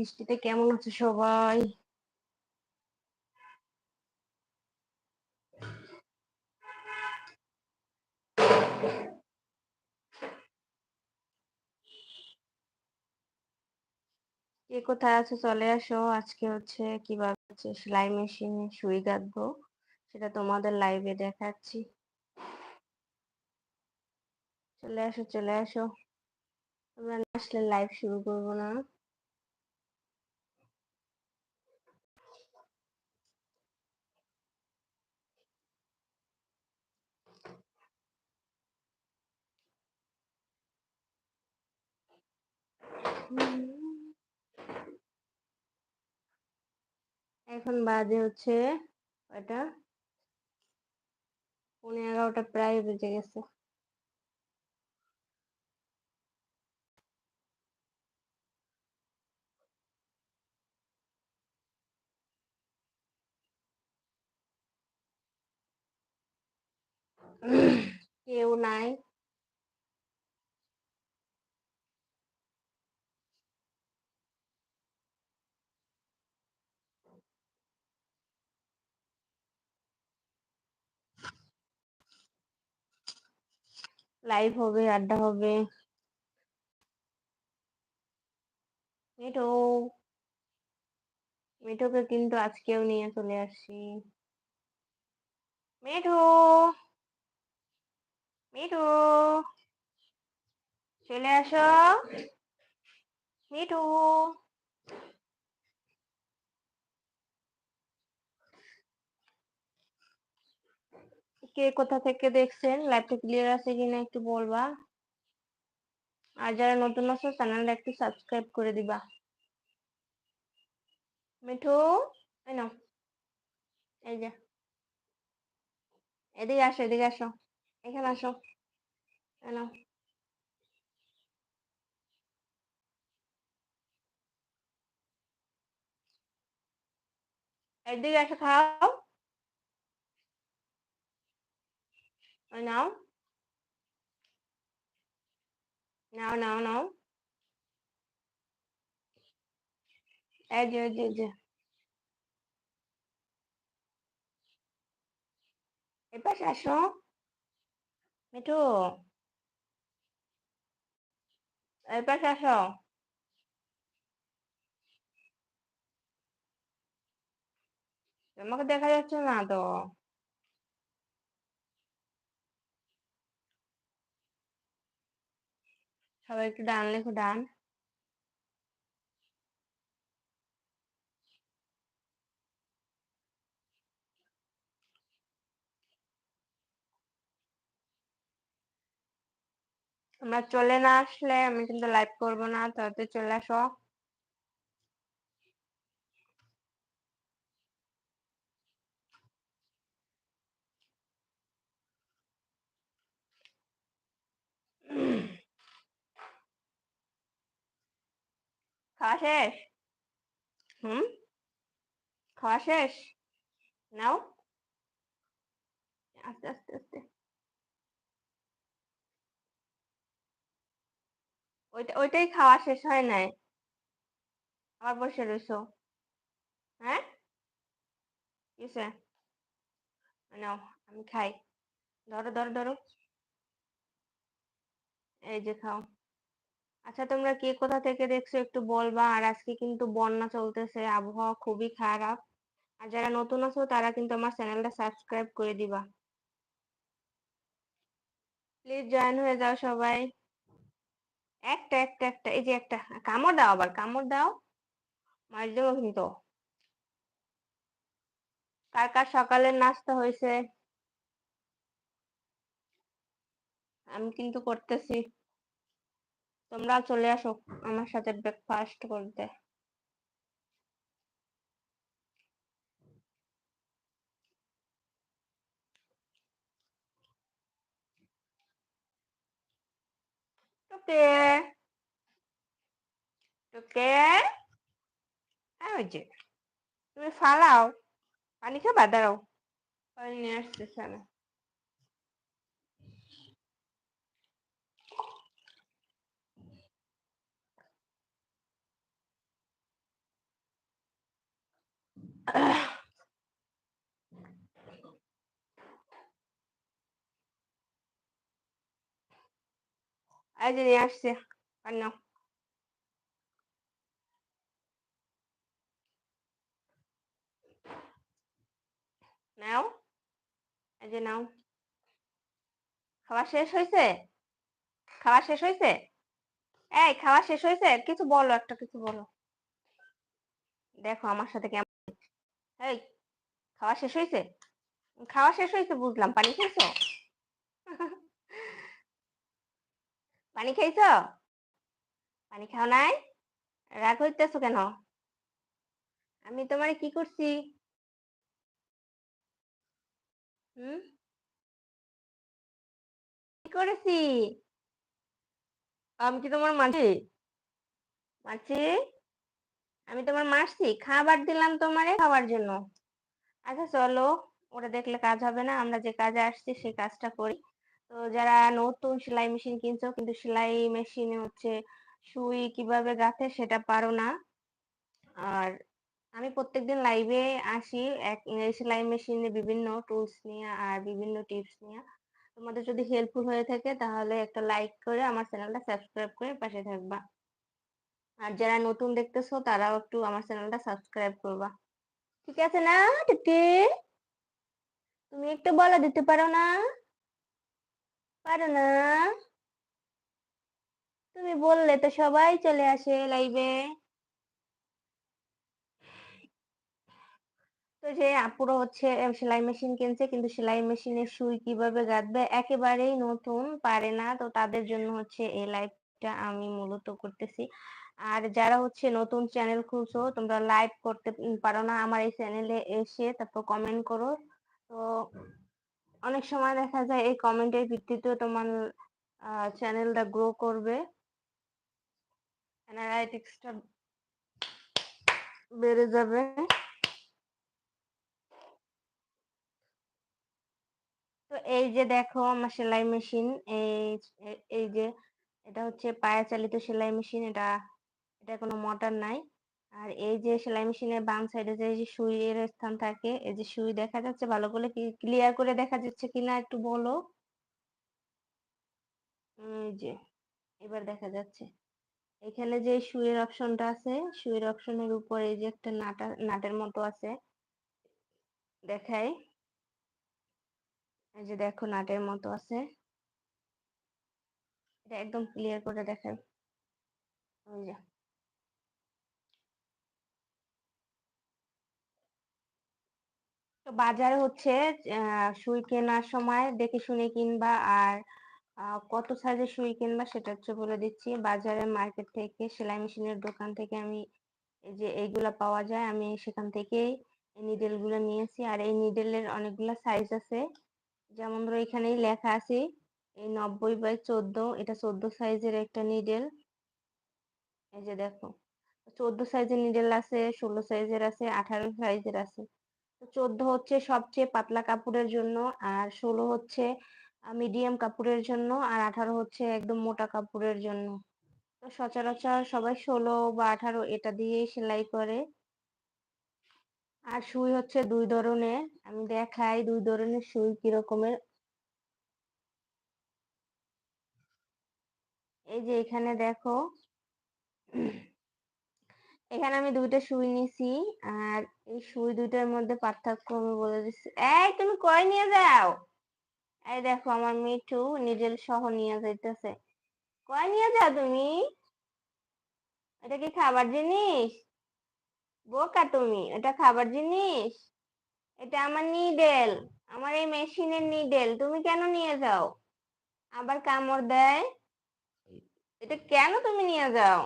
বৃষ্টিতে কেমন আছে সবাই? কে কোথায় আছো চলে আসো। আজকে হচ্ছে কীভাবে হচ্ছে সেলাই মেশিনে, সুই গাঁথবো সেটা তোমাদের লাইভে দেখাচ্ছি। চলে আসো চলে আসো। তোমরা না আসলে লাইভ শুরু করব না। এখন বাজে হচ্ছে এটা পনেরো এগারোটা প্রায় বেজে গেছে। কেউ নাই। লাইভ হবে, আড্ডা হবে। মিঠু। মিঠুকে কিন্তু আজকেও নিয়ে চলে আসছি। মিঠু। মিঠু। চলে আসো। মিঠু। কে কোথা থেকে দেখছেন? লাইভটা ক্লিয়ার আছে কিনা একটু বলবা? আর যারা নতুন আছো, চ্যানেলটা একটু সাবস্ক্রাইব করে দিবা। মিঠু, এই নাও। এই যে। এদিকে আসো এদিকে আসো। এখানে আসো। এই নাও। এদিকে আসো খাও। নাও নাও নাও নাও এই যে এই যে এই যে পাশে আসো মিঠু পাশে আসো তোমাকে দেখা যাচ্ছে না তো? সবাই একটু ডান লেখো, ডান। তোমরা চলে না আসলে আমি কিন্তু লাইভ করব না তাতে চলে আসো। খাওয়া শেষ? হুম? খাওয়া শেষ? নাও। আস্তে আস্তে আস্তে। ওইটা, ওইটাই খাওয়া শেষ হয় নাই। আবার বসে রইছো। হ্যাঁ? কিসে নাও, আমি খাই। ধরো ধরো ধরো। এই যে, খাও। আচ্ছা তোমরা কে কোথা থেকে দেখছ একটু বলবা? আর আজকে কিন্তু বন্যা চলতেছে, আবহাওয়া খুবই খারাপ। আর যারা নতুন আছো, তারা কিন্তু আমার চ্যানেলটা সাবস্ক্রাইব করে দিবা। প্লিজ জয়েন হয়ে যাও সবাই। একটা একটা একটা, এই যে একটা, কামড় দাও আবার, কামড় দাও। মার দেবো কিন্তু। কার কার সকালের নাস্তা হয়েছে? আমি কিন্তু করতেছি। তোমরা চলে আসো আমার সাথে ব্রেকফাস্ট করতে। টুকে। টুকে। যে, তুমি ফালাও। পানি খাবা? দাঁড়াও। পানি নিয়ে আসতেছে না। এই যে নিয়ে আসছে নাও। নাও, এই যে নাও। খাওয়া শেষ হয়েছে? খাওয়া শেষ হয়েছে? এই, খাওয়া শেষ হয়েছে? কিছু বলো, একটা কিছু বলো। দেখো আমার সাথে কেমন এই, খাওয়া শেষ হয়েছে খাওয়া শেষ হয়েছে বুঝলাম, পানি খেয়েছো পানি খেয়েছো পানি খাও নাই? রাগ হইতেছো কেন? আমি তোমারে কি করছি? হুম? কি করেছি? আমি কি তোমার মাঝি মাছি আমি তোমার মারছি খাবার দিলাম তোমারে খাওয়ার জন্য। আচ্ছা চলো, ওটা দেখলে কাজ হবে না, আমরা যে কাজে আসছি সেই কাজটা করি। তো যারা নতুন সেলাই মেশিন কিনছো, কিন্তু সেলাই মেশিনে হচ্ছে সুই কীভাবে গাঁথে সেটা পারো না। আর আমি প্রত্যেকদিন লাইভে আসি, এক সেলাই মেশিনে বিভিন্ন টুলস নিয়ে আর বিভিন্ন টিপস নিয়ে। তোমাদের যদি হেল্পফুল হয়ে থাকে, তাহলে একটা লাইক করে আমার চ্যানেলটা সাবস্ক্রাইব করে পাশে থাকবা। আর যারা নতুন দেখতেছো, তারাও একটু আমার চ্যানেলটা সাবস্ক্রাইব করবা। ঠিক আছে না টিটি তুমি একটু বলে, দিতে পারো না? পারো না? তুমি বললে তো সবাই চলে আসে লাইভে তো যে আপুরো হচ্ছে সেলাই মেশিন কিনছে, কিন্তু সেলাই মেশিনের সুই কীভাবে গাঁথবে, একেবারেই নতুন, পারে না। তো তাদের জন্য হচ্ছে এই লাইভটা আমি মূলত করতেছি। আর যারা হচ্ছে নতুন চ্যানেল খুলছো, তোমরা লাইভ করতে পারো না আমার এই চ্যানেলে এসে, তারপর কমেন্ট করো। তো অনেক সময় দেখা যায় এই কমেন্টের ভিত্তিতে তোমার চ্যানেলটা গ্রো করবে। অ্যানালাইটিক্সটা বেড়ে যাবে। তো এই যে দেখো আমার সেলাই মেশিন এই এই যে এটা হচ্ছে পায়া চালিত সেলাই মেশিন এটা এটা কোনো মোটর নাই। আর এই যে সেলাই মেশিনের বাম সাইডে যে সুইয়ের স্থান থাকে, এই যে সুই দেখা যাচ্ছে, ভালো করে ক্লিয়ার করে দেখা যাচ্ছে কিনা একটু বলো। এই যে, এবার দেখা যাচ্ছে। এখানে যে সুইয়ের অপশনটা আছে, সুইয়ের অপশনের উপর এই যে একটা নাটা, নাটের মতো আছে। দেখাই। এই যে দেখো নাটের মতো আছে। এটা একদম ক্লিয়ার করে দেখাই। ওই যে। বাজারে হচ্ছে সুই কেনার সময় দেখে শুনে কিনবা আর কত সাইজের সুই কিনবা সেটা হচ্ছে বলে দিচ্ছি। বাজারে মার্কেট থেকে সেলাই মেশিনের দোকান থেকে আমি এই যে এইগুলা পাওয়া যায়, আমি সেখান থেকেই নিডেলগুলো নিয়েছি। আর এই নিডেলের অনেকগুলা সাইজ আছে। যেমন ধরো এখানেই লেখা আছে, এই নব্বই বাই চোদ্দ, এটা চোদ্দ সাইজের একটা নিডেল এই যে দেখো, চোদ্দ সাইজের নিডেল আছে, ষোলো সাইজের আছে, আঠারো সাইজের আছে। চোদ্দ হচ্ছে সবচেয়ে পাতলা কাপড়ের জন্য, আর ষোলো হচ্ছে মিডিয়াম কাপড়ের জন্য, আর আঠারো হচ্ছে একদম মোটা কাপড়ের জন্য। তো সচরাচর সবাই ষোলো বা আঠারো এটা দিয়েই সেলাই করে। আর সুই হচ্ছে দুই ধরনের, আমি দেখাই দুই ধরনের সুই কিরকমের। এই যে এখানে দেখো এখানে আমি দুইটা সুই নিছি, আর এই সুই দুইটার মধ্যে পার্থক্য আমি বলে দিচ্ছি এই, তুমি কই নিয়ে যাও? এই দেখো, আমার মিঠু নিজের সহ নিয়ে যাইতেছে। কয় নিয়ে যাও তুমি? এটা কি খাবার জিনিস? বোকা তুমি, এটা খাবার জিনিস? এটা আমার নিডেল, আমার এই মেশিনের নিডেল, তুমি কেন নিয়ে যাও? আবার কামড় দেয়। এটা কেন তুমি নিয়ে যাও?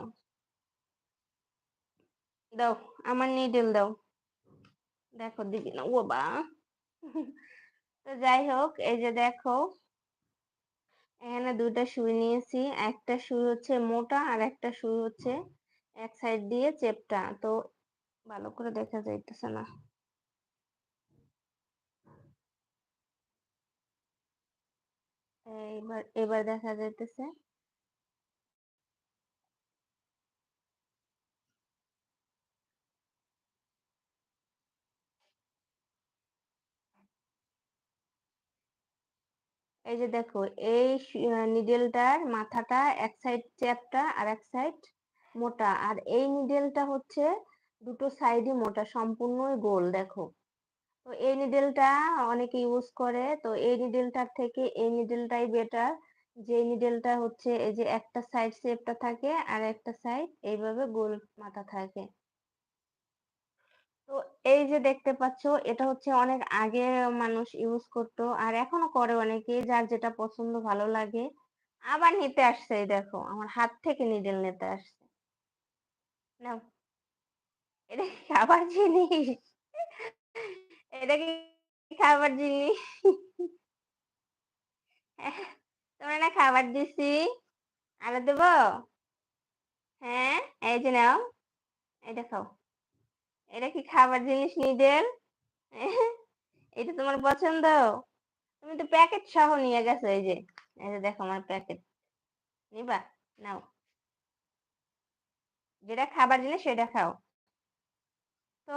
দাও, আমার নিডেল দাও। দেখো দিদি না, ও বা তো যাই হোক, এই যে দেখো, এখানে দুইটা সুই নিয়েছি, একটা সুই হচ্ছে মোটা আর একটা সুই হচ্ছে এক সাইড দিয়ে চেপটা। তো ভালো করে দেখা যাইতেছে না। এবার এবার দেখা যাইতেছে। এই যে দেখো, এই নিডেলটার মাথাটা এক সাইড চ্যাপটা আর এক সাইড মোটা। আর এই নিডেলটা হচ্ছে দুটো সাইডই মোটা, সম্পূর্ণই গোল, দেখো। তো এই নিডেলটা অনেকে ইউজ করে। তো এই নিডেলটার থেকে এই নিডেলটাই বেটার যে নিডেলটা হচ্ছে এই যে একটা সাইড শেপটা থাকে আর একটা সাইড এইভাবে গোল মাথা থাকে। তো এই যে দেখতে পাচ্ছ, এটা হচ্ছে অনেক আগে মানুষ ইউজ করতো, আর এখনও করে অনেকে, যার যেটা পছন্দ ভালো লাগে। আবার নিতে আসছে, এই দেখো, আমার হাত থেকে নিডেল নিতে আসছে। নাও। এটা খাবার জিনিস? এটা কি খাবার জিনিস? তোমরা না খাবার দিছি? আরও দেব? হ্যাঁ এই যে নাও এটা খাও এটা কি খাবার জিনিস নিডেল এটা তোমার পছন্দ? তুমি তো প্যাকেট সহ নিয়ে গেছো এই যে। এই যে দেখো আমার প্যাকেট নিবা? নাও। যেটা খাবার জিনিস সেটা খাও। তো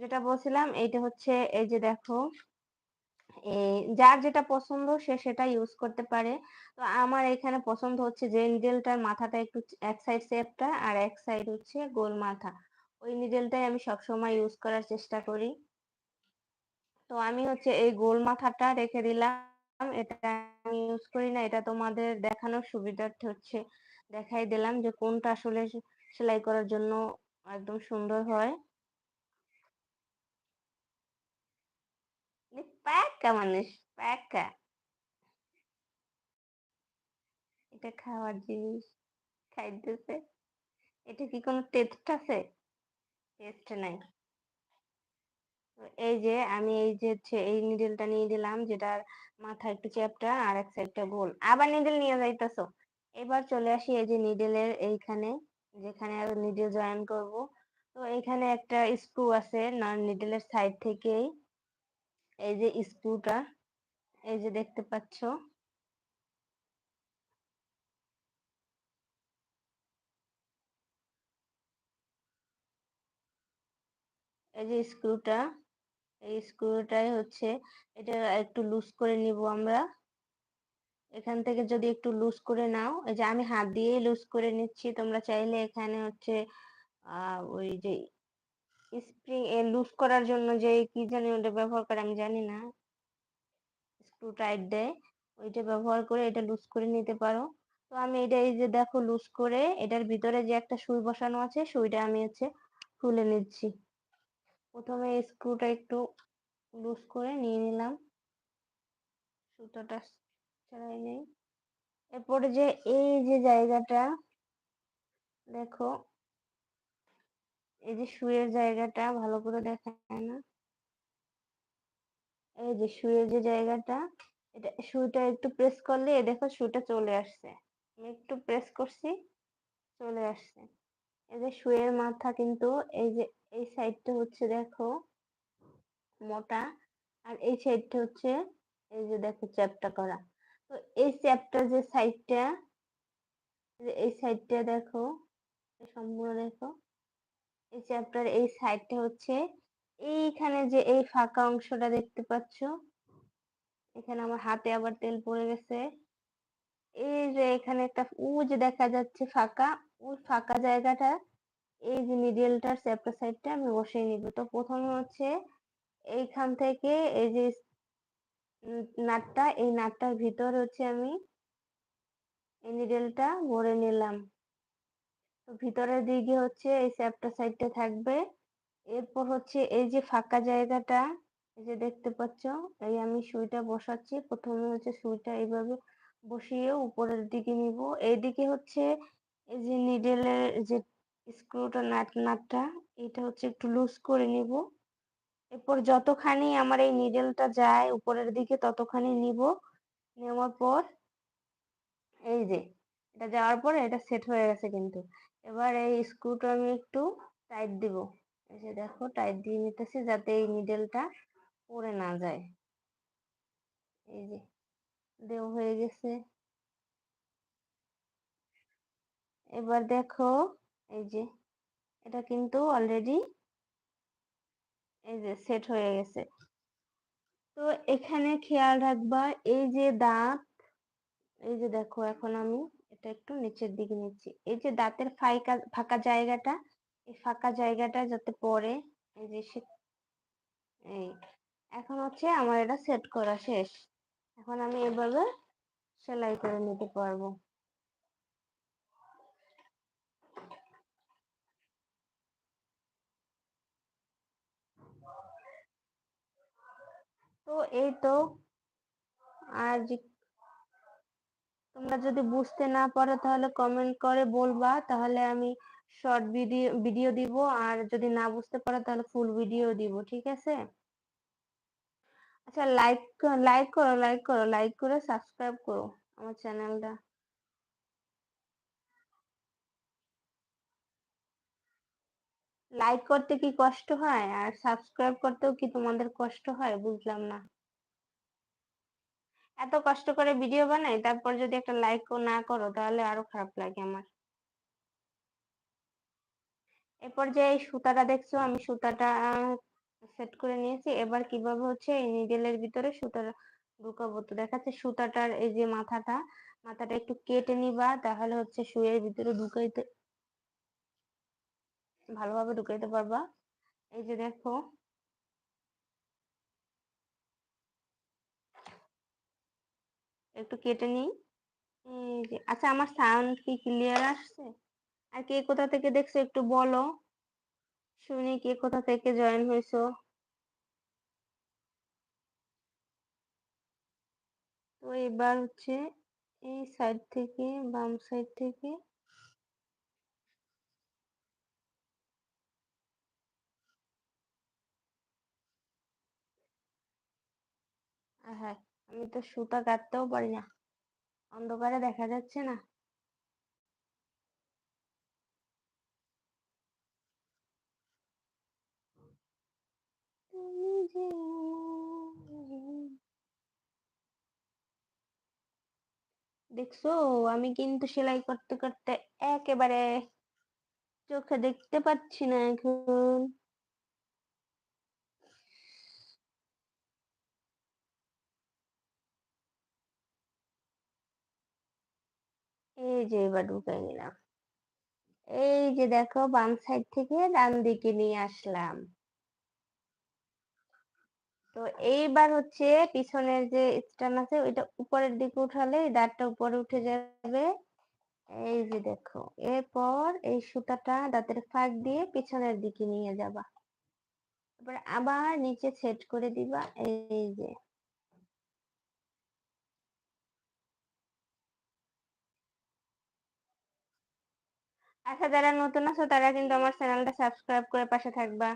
যেটা বলছিলাম, এইটা হচ্ছে এই যে দেখো, এই যার যেটা পছন্দ সে সেটা ইউজ করতে পারে। তো আমার এখানে পছন্দ হচ্ছে যে নিডেলটার মাথাটা একটু এক সাইড শেপটা আর এক সাইড হচ্ছে গোল মাথা। ওই নিডেলটাই আমি সবসময় ইউজ করার চেষ্টা করি। তো আমি হচ্ছে এই গোল মাথাটা রেখে দিলাম। এটা আমি ইউজ করি না, এটা তোমাদের দেখানোর সুবিধার্থে হচ্ছে দেখাই দিলাম যে কোনটা আসলে সেলাই করার জন্য একদম সুন্দর হয়। প্যাকা মানুষ, প্যাকা। এটা খাওয়ার জিনিস, খাইতেছে। এটা কি কোনো টেস্ট আছে? নাই। এই যে আমি এই যে হচ্ছে এই নিডেলটা নিয়ে দিলাম যেটার মাথা একটু চ্যাপটা আর এক সাইডটা গোল। আবার নিডেল নিয়ে যাইতেছো। এবার চলে আসি এই যে নিডেলের এইখানে, যেখানে নিডেল জয়েন করব। তো এখানে একটা স্ক্রু আছে, না নিডেলের সাইড থেকেই। এই যে স্ক্রুটা এই যে দেখতে পাচ্ছ। এই যে স্ক্রুটা, এই স্ক্রুটাই হচ্ছে এটা একটু লুজ করে নিব আমরা। এখান থেকে যদি একটু লুজ করে নাও, এই যে আমি হাত দিয়েই লুজ করে নিচ্ছি, তোমরা চাইলে এখানে হচ্ছে ওই যে স্প্রিং এ লুজ করার জন্য যে কি জানি ওটা ব্যবহার করে, আমি জানি না। স্ক্রু টাইট দেয়, ওইটা ব্যবহার করে এটা লুজ করে নিতে পারো। তো আমি এটা এই যে দেখো লুজ করে, এটার ভিতরে যে একটা সুই বসানো আছে, সুইটা আমি হচ্ছে খুলে নিচ্ছি। প্রথমে স্ক্রুটা একটু লুজ করে নিয়ে নিলাম। সুতোটা ছাড়াই নেই। এরপরে যে এই যে জায়গাটা, দেখো, এই যে শুয়ের জায়গাটা ভালো করে দেখায় না। এই যে শুয়ের যে জায়গাটা, এটা শুটা একটু প্রেস করলে, দেখো শুটা চলে আসছে। আমি একটু প্রেস করছি, চলে আসছে। এই যে শুয়ের মাথা কিন্তু এই যে, এই সাইডটা হচ্ছে দেখো মোটা আর এই সাইডটা হচ্ছে এই যে দেখো চ্যাপটা করা। তো এই চ্যাপটা যে সাইডটা এই সাইডটা দেখো, সম্পূর্ণ দেখো, এই চ্যাপ্টার এই সাইডটা হচ্ছে এইখানে যে এই ফাঁকা অংশটা দেখতে পাচ্ছ, এখানে আমার হাতে আবার তেল পড়ে গেছে। এই যে এখানে একটা উ যে দেখা যাচ্ছে ফাঁকা ওই ফাঁকা জায়গাটা, এই যে মিডিলটার চ্যাপ্টার সাইডটা আমি বসিয়ে নিব। তো প্রথমে হচ্ছে এইখান থেকে এই যে নাটটা, এই নাটটার ভিতর হচ্ছে আমি এই নিডেলটা ভরে নিলাম। তো ভিতরের দিকে হচ্ছে এই চ্যাপ্টার সাইডটা থাকবে। এরপর হচ্ছে এই যে ফাঁকা জায়গাটা, এই যে দেখতে পাচ্ছ, এই আমি সুইটা বসাচ্ছি। প্রথমে হচ্ছে সুইটা এইভাবে বসিয়ে উপরের দিকে নিব। এইদিকে হচ্ছে এই যে নিডেলের যে স্ক্রুটা নাট নাটটা এটা হচ্ছে একটু লুজ করে নিব। এরপর যতখানি আমার এই নিডেলটা যায় উপরের দিকে, ততখানি নিব। নেওয়ার পর, এই যে, এটা যাওয়ার পরে এটা সেট হয়ে গেছে কিন্তু। এবার এই স্ক্রুটা আমি একটু টাইট দিব। এই যে দেখো টাইট দিয়ে নিতেছি যাতে এই নিডেলটা পড়ে না যায়। এই যে দেও হয়ে গেছে। এবার দেখো, এই যে, এটা কিন্তু অলরেডি এই যে সেট হয়ে গেছে। তো এখানে খেয়াল রাখবা, এই যে দাঁত, এই যে দেখো এখন আমি এটা একটু নিচের দিকে নিচ্ছি। এই যে দাঁতের ফাঁকা ফাঁকা জায়গাটা, এই ফাঁকা জায়গাটা যাতে পরে এই যে এই, এখন হচ্ছে আমার এটা সেট করা শেষ। এখন আমি এভাবে সেলাই করে নিতে পারব। তো এই তো। আর তোমরা যদি বুঝতে না পারো তাহলে কমেন্ট করে বলবা, তাহলে আমি শর্ট ভিডিও ভিডিও দিব। আর যদি না বুঝতে পারো তাহলে ফুল ভিডিও দিব, ঠিক আছে? আচ্ছা লাইক লাইক করো লাইক করো লাইক করে সাবস্ক্রাইব করো আমার চ্যানেলটা লাইক করতে কি কষ্ট হয়? আর সাবস্ক্রাইব করতেও কি তোমাদের কষ্ট হয়? বুঝলাম না। এত কষ্ট করে ভিডিও বানাই, তারপর যদি একটা লাইক না করো, তাহলে আরও খারাপ লাগে আমার। এরপর যে এই সুতাটা দেখছ, আমি সুতাটা সেট করে নিয়েছি। এবার কীভাবে হচ্ছে এই নিডেলের ভিতরে সুতাটা ঢুকাবো? তো দেখাচ্ছে সুতাটার এই যে মাথাটা মাথাটা একটু কেটে নিবা, তাহলে হচ্ছে সুইয়ের ভিতরে ঢুকাইতে ভালোভাবে ঢুকাইতে পারবা। এই যে দেখো। একটু কেটে যে আচ্ছা আমার সাউন্ড কি ক্লিয়ার আসছে? আর কে কোথা থেকে দেখছ একটু বলো। শুনি কে কোথা থেকে জয়েন হয়েছো। তো এবার হচ্ছে এই সাইড থেকে, বাম সাইড থেকে হ্যাঁ আমি তো সুতা কাটতেও পারি না। অন্ধকারে দেখা যাচ্ছে না। দেখছ, আমি কিন্তু সেলাই করতে করতে একেবারে চোখে দেখতে পাচ্ছি না এখন। এই যে এবার ঢুকাই নিলাম। এই যে দেখো বাম সাইড থেকে ডান দিকে নিয়ে আসলাম। তো এইবার হচ্ছে পিছনের যে স্টান আছে ওইটা উপরের দিকে উঠালে দাঁতটা উপরে উঠে যাবে। এই যে দেখো, এরপর এই সুতাটা দাঁতের ফাঁক দিয়ে পিছনের দিকে নিয়ে যাবা। তারপর আবার নিচে সেট করে দিবা। এই যে আচ্ছা যারা নতুন আছো, তারা কিন্তু আমার চ্যানেলটা সাবস্ক্রাইব করে পাশে থাকবা।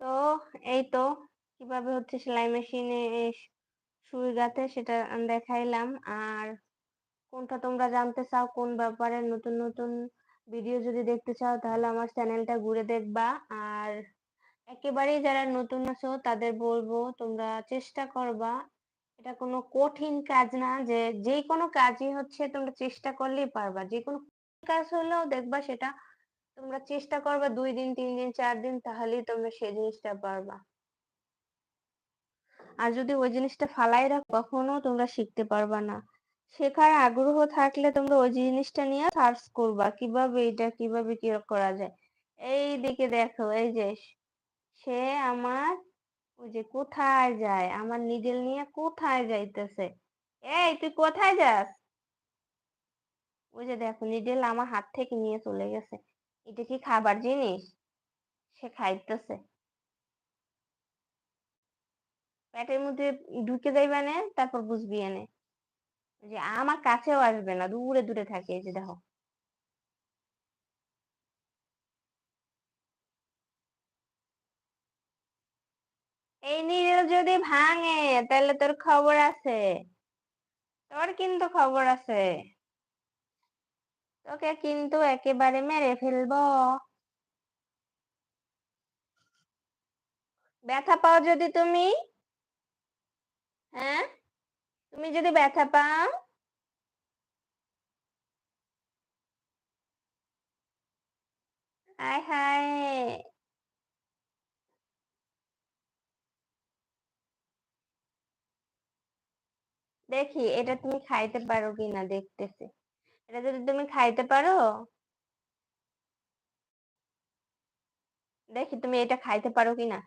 তো, এই তো, কীভাবে হচ্ছে সেলাই মেশিনে সুই গাঁথে সেটা দেখাইলাম। আর কোনটা তোমরা জানতে চাও, কোন ব্যাপারে নতুন নতুন ভিডিও যদি দেখতে চাও, তাহলে আমার চ্যানেলটা ঘুরে দেখবা। আর একেবারেই যারা নতুন আছো, তাদের বলব তোমরা চেষ্টা করবা। এটা কোনো কঠিন কাজ না যে যে কোনো কাজই হচ্ছে তোমরা চেষ্টা করলেই পারবা। যে কোনো কাজ হলেও দেখবা সেটা তোমরা চেষ্টা করবা দুই দিন, তিন দিন, চার দিন, তাহলেই তোমরা সেই জিনিসটা পারবা। আর যদি ওই জিনিসটা ফালাই রাখো, কখনো তোমরা শিখতে পারবা না। শেখার আগ্রহ থাকলে তোমরা ওই জিনিসটা নিয়ে সার্চ করবা, কীভাবে এটা, কীভাবে কি করা যায়। এই দিকে দেখো, এই যে সে আমার, ওই যে কোথায় যায়, আমার নিডেল নিয়ে কোথায় যাইতেছে? এই, তুই কোথায় যাস? ওই যে দেখো নিডেল আমার হাত থেকে নিয়ে চলে গেছে। এটা কি খাবার জিনিস? সে খাইতেছে। পেটের মধ্যে ঢুকে যাইবে না, তারপর বুঝবি এনে। যে আমার কাছেও আসবে না, দূরে দূরে থাকে যে দেখো। এই নিজের যদি ভাঙে, তাহলে তোর খবর আছে। তোর কিন্তু খবর আছে। তোকে কিন্তু একেবারে মেরে ফেলব। ব্যথা পাও যদি তুমি? হ্যাঁ? তুমি যদি ব্যথা পাও? হায় হায়। দেখি, এটা তুমি খাইতে পারো কিনা দেখতেছি। এটা যদি তুমি খাইতে পারো? দেখি, তুমি এটা খাইতে পারো কিনা?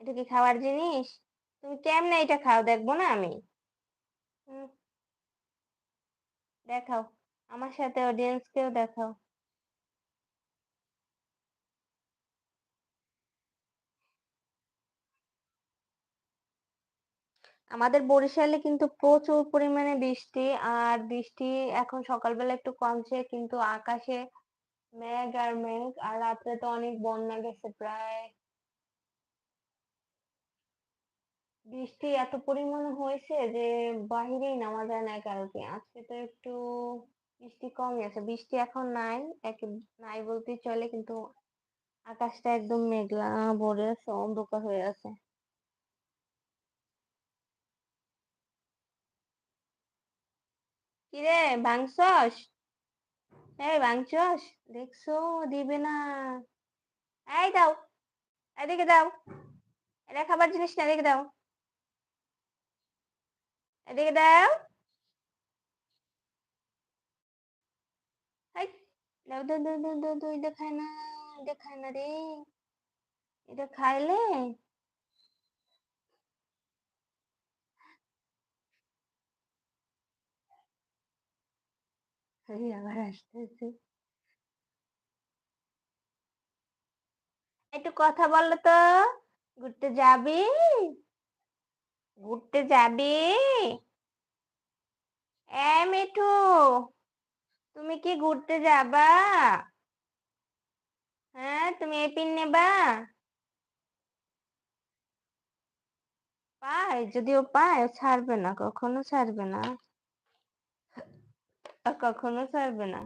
এটা কি খাওয়ার জিনিস? তুমি কেমনে এটা খাও? দেখব না আমি? দেখাও। আমার সাথে অডিয়েন্সকেও দেখাও। আমাদের বরিশালে কিন্তু প্রচুর পরিমাণে বৃষ্টি, আর বৃষ্টি এখন সকালবেলা একটু কমছে, কিন্তু আকাশে মেঘ আর মেঘ, আর রাত্রে তো অনেক বন্যা গেছে প্রায় বৃষ্টি এত পরিমাণে হয়েছে যে বাহিরেই নামা যায় না কালকে আজকে তো একটু বৃষ্টি কমই আছে। বৃষ্টি এখন নাই, একে, নাই বলতেই চলে, কিন্তু আকাশটা একদম মেঘলা ভরে আছে, অন্ধকার হয়ে আছে। কিরে, ভাঙছস? এই, ভাঙছস? দেখছ, দিবে না। এই, দাও। এদিকে দাও। এটা খাবার জিনিস না, এদিকে দাও। এদিকে দাও। খাইলে। আবার আসতেছে। একটু কথা বলো তো ঘুরতে যাবি? ঘুরতে যাবি? এ মিঠু, তুমি কি ঘুরতে যাবা? হ্যাঁ তুমি এই পিন নেবা। পায়, যদিও পায় ছাড়বে না, কখনো ছাড়বে না। কখনো ছাড়বে না।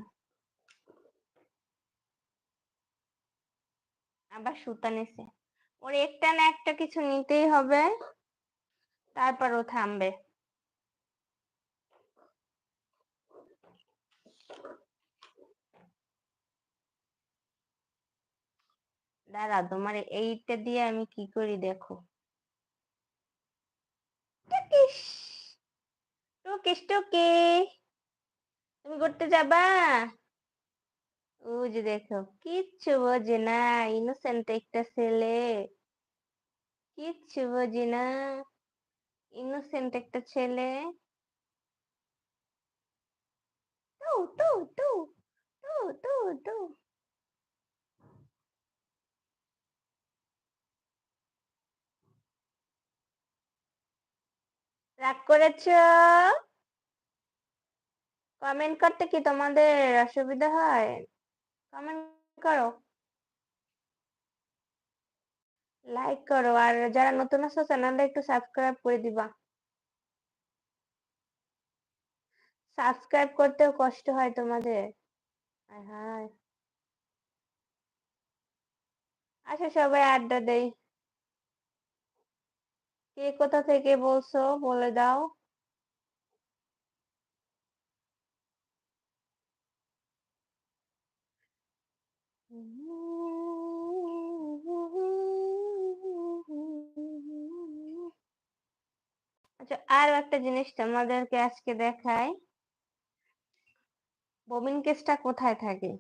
আবার সুতা নিছে। ওর একটা না একটা কিছু নিতেই হবে। তারপর ও থামবে। দাঁড়া তোমার এইটা দিয়ে আমি কি করি দেখো। তুমি করতে যাবা? ও যে দেখো, কিচ্ছু বোঝে না ইনোসেন্ট একটা ছেলে। কিচ্ছু বোঝে না। ইনোসেন্ট একটা ছেলে। টু টু টু টু টু টু রাগ করেছ? কমেন্ট করতে কি তোমাদের অসুবিধা হয়? কমেন্ট করো। লাইক করো, আর যারা নতুন আছো চ্যানেলটা একটু সাবস্ক্রাইব করে দিবা। সাবস্ক্রাইব করতেও কষ্ট হয় তোমাদের। হায়। আচ্ছা সবাই আড্ডা দেই। কে কোথা থেকে বলছো, বলে দাও। আচ্ছা আর একটা জিনিস তোমাদেরকে আজকে দেখাই। ববিন কেসটা কোথায় থাকে?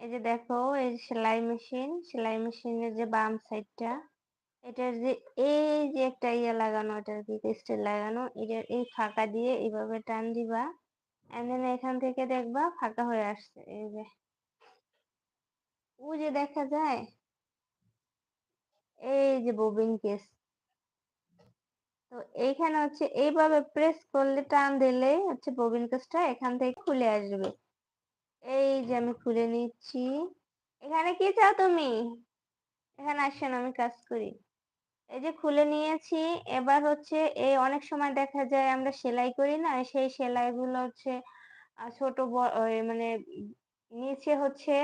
এই যে দেখো, এই সেলাই মেশিন, সেলাই মেশিনের যে বাম সাইডটা এটার যে এই যে একটা ইয়ে লাগানো, এটার কি স্টিল লাগানো, এটার এই ফাঁকা দিয়ে এইভাবে টান দিবা এন্ড দেন এখান থেকে দেখবা ফাঁকা হয়ে আসছে, এই যে। ও যে দেখা যায়, এই যে ববিন কেস। তো এইখানে হচ্ছে এইভাবে প্রেস করলে টান দিলে হচ্ছে ববিন কেসটা এখান থেকে খুলে আসবে। এই যে আমি খুলে নিচ্ছি। এখানে কি চাও তুমি? এখানে আসেন, আমি কাজ করি। এই যে খুলে নিয়েছি, এবার হচ্ছে এই অনেক সময় দেখা যায় আমরা সেলাই করি না, সেই সেলাইগুলো হচ্ছে ছোট মানে নিচে হচ্ছে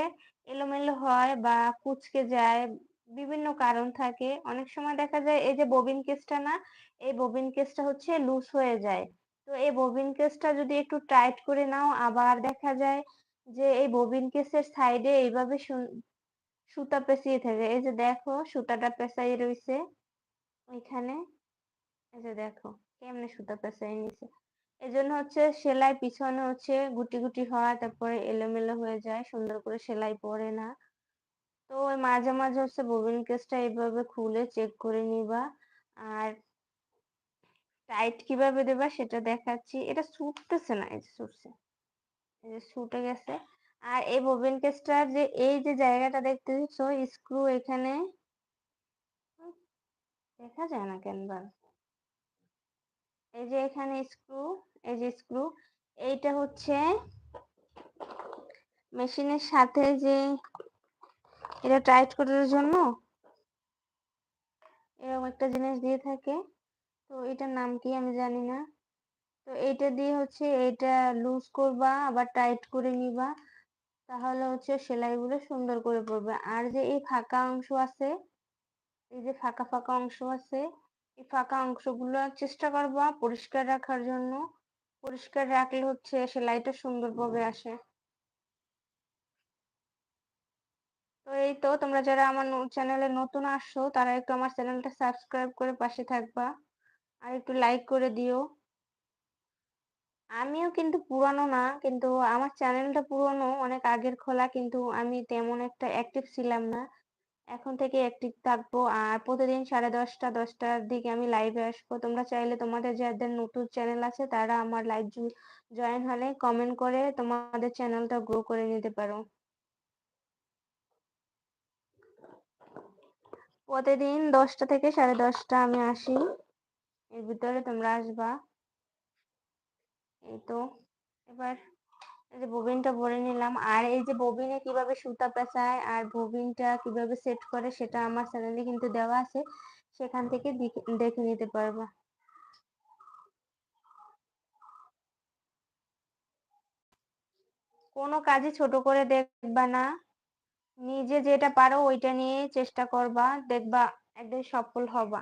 এলোমেলো হয় বা কুচকে যায়। বিভিন্ন কারণ থাকে। অনেক সময় দেখা যায় এই যে ববিন কেসটা না, এই ববিন কেসটা হচ্ছে লুজ হয়ে যায়। তো এই ববিন কেসটা যদি একটু টাইট করে নাও আবার দেখা যায় যে এই ববিন কেসের সাইডে এইভাবে সুতা পেঁচিয়ে থাকে। এই যে দেখো সুতাটা পেঁচাই রইছে ওইখানে। এই যে দেখো কেমনে সুতা পেঁচায় নিছে। এজন্য হচ্ছে সেলাই পিছনে হচ্ছে গুটি, গুটি হয় তারপরে এলোমেলো হয়ে যায়। সুন্দর করে সেলাই পরে না। তো ওই মাঝে, মাঝে হচ্ছে ববিন কেসটা এভাবে খুলে চেক করে নিবা। আর টাইট কীভাবে দিবা সেটা দেখাচ্ছি। এটা ছুটতেছে না। এই যে ছুটছে। এই যে ছুটে গেছে। আর এই ববিন কেসটার যে এই যে জায়গাটা দেখতেছো স্ক্রু এখানে দেখা যায় না বা? এই যে এখানে স্ক্রু, এই যে স্ক্রু এইটা হচ্ছে মেশিনের সাথে যে এটা টাইট করার জন্য এরকম একটা জিনিস দিয়ে থাকে। তো এটার নাম কি আমি জানি না। তো এটা দিয়ে হচ্ছে এটা লুজ করবা আবার টাইট করে নিবা। তাহলে হচ্ছে সেলাইগুলো সুন্দর করে পড়বে। আর যে এই ফাঁকা অংশ আছে, এই যে ফাঁকা, ফাঁকা অংশ আছে, এই ফাঁকা অংশগুলো চেষ্টা করবা পরিষ্কার রাখার জন্য। পরিষ্কার রাখলে হচ্ছে সেলাইটা সুন্দরভাবে আসে। তো এই তো তোমরা যারা আমার চ্যানেলে নতুন আসছো, তারা একটু আমার চ্যানেলটা সাবস্ক্রাইব করে পাশে থাকবা। আর একটু লাইক করে দিও। আমিও কিন্তু পুরানো না। কিন্তু আমার চ্যানেলটা পুরনো, অনেক আগের খোলা, কিন্তু আমি তেমন একটা অ্যাক্টিভ ছিলাম না। এখন থেকে অ্যাক্টিভ থাকব। আর প্রতিদিন 10:30 10টার দিকে আমি লাইভে আসব। তোমরা চাইলে তোমাদের যাদের নতুন চ্যানেল আছে, তারা আমার লাইভ জয়েন হলে কমেন্ট করে তোমাদের চ্যানেলটা গ্রো করে নিতে পারো। প্রতিদিন 10টা থেকে 10:30 আমি আসি। এর ভিতরে তোমরা আসবা। এই তো, এবার এই যে ববিনটা ভরে নিলাম। আর এই যে ববিনে কীভাবে সুতা পেঁচায় আর ববিনটা কীভাবে সেট করে সেটা আমার চ্যানেলে কিন্তু দেওয়া আছে। সেখান থেকে দেখে নিতে পারবা। কোনো কাজে ছোট করে দেখবা না। নিজে যেটা পারো ওইটা নিয়ে চেষ্টা করবা। দেখবা একদিন সফল হবা।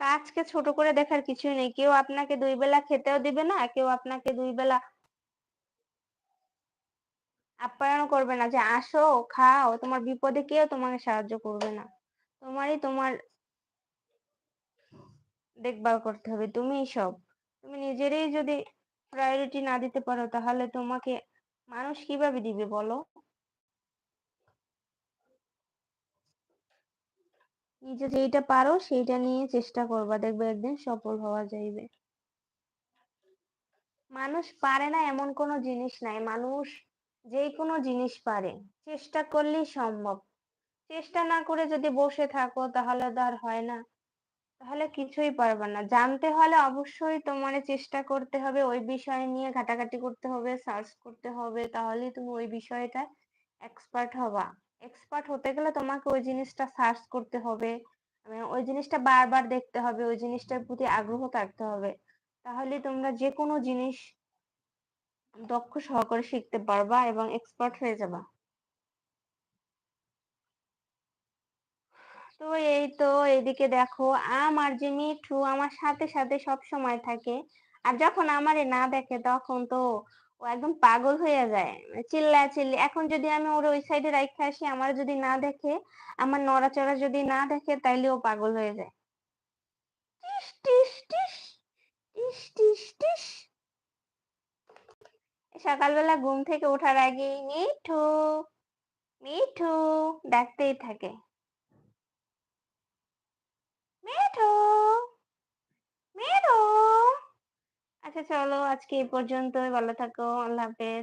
কাজকে ছোট করে দেখার কিছুই নেই। কেউ আপনাকে ২ বেলা খেতেও দিবে না। কেউ আপনাকে ২ বেলা আপ্যায়ন করবে না যে আসো, খাও। তোমার বিপদে কেউ তোমাকে সাহায্য করবে না। তোমারই তোমার দেখভাল করতে হবে। তুমিই সব। তুমি নিজেরই যদি প্রায়োরিটি না দিতে পারো তাহলে তোমাকে মানুষ কীভাবে দিবে বলো? নিজে যেইটা পারো সেইটা নিয়ে চেষ্টা করবা। দেখবে একদিন সফল হওয়া যাইবে। মানুষ পারে না এমন কোনো জিনিস নাই। মানুষ যে কোনো জিনিস পারে। চেষ্টা করলেই সম্ভব। চেষ্টা না করে যদি বসে থাকো তাহলে তো আর হয় না। তাহলে কিছুই পারবা না। জানতে হলে অবশ্যই তোমারে চেষ্টা করতে হবে। ওই বিষয় নিয়ে ঘাটাঘাটি করতে হবে, সার্চ করতে হবে। তাহলেই তুমি ওই বিষয়টায় এক্সপার্ট হবা। এক্সপার্ট হতে গেলে তোমাকে ওই জিনিসটা সার্চ করতে হবে। মানে ওই জিনিসটা বারবার দেখতে হবে। ওই জিনিসটার প্রতি আগ্রহ থাকতে হবে। তাহলেই তোমরা যেকোনো জিনিস দক্ষ সহকারে শিখতে পারবা এবং এক্সপার্ট হয়ে যাবা। তো এই তো এদিকে দেখো আম আর যে মিঠু আমার সাথে, সাথে সবসময় থাকে। আর যখন আমারে না দেখে তখন তো ও একদম পাগল হইয়া যায়। চিল্লাচিল্লি এখন যদি আমি ওরে ওই সাইডে রাইখা আসি আমারে যদি না দেখে, আমার নড়াচড়া যদি না দেখে তাইলে ও পাগল হয়ে যায়। সকালবেলা ঘুম থেকে ওঠার আগে মিঠু, মিঠু ডাকতেই থাকে। মিঠু, মিঠু। আচ্ছা চলো আজকে এই পর্যন্তই। ভালো থাকো। আল্লাহ হাফেজ।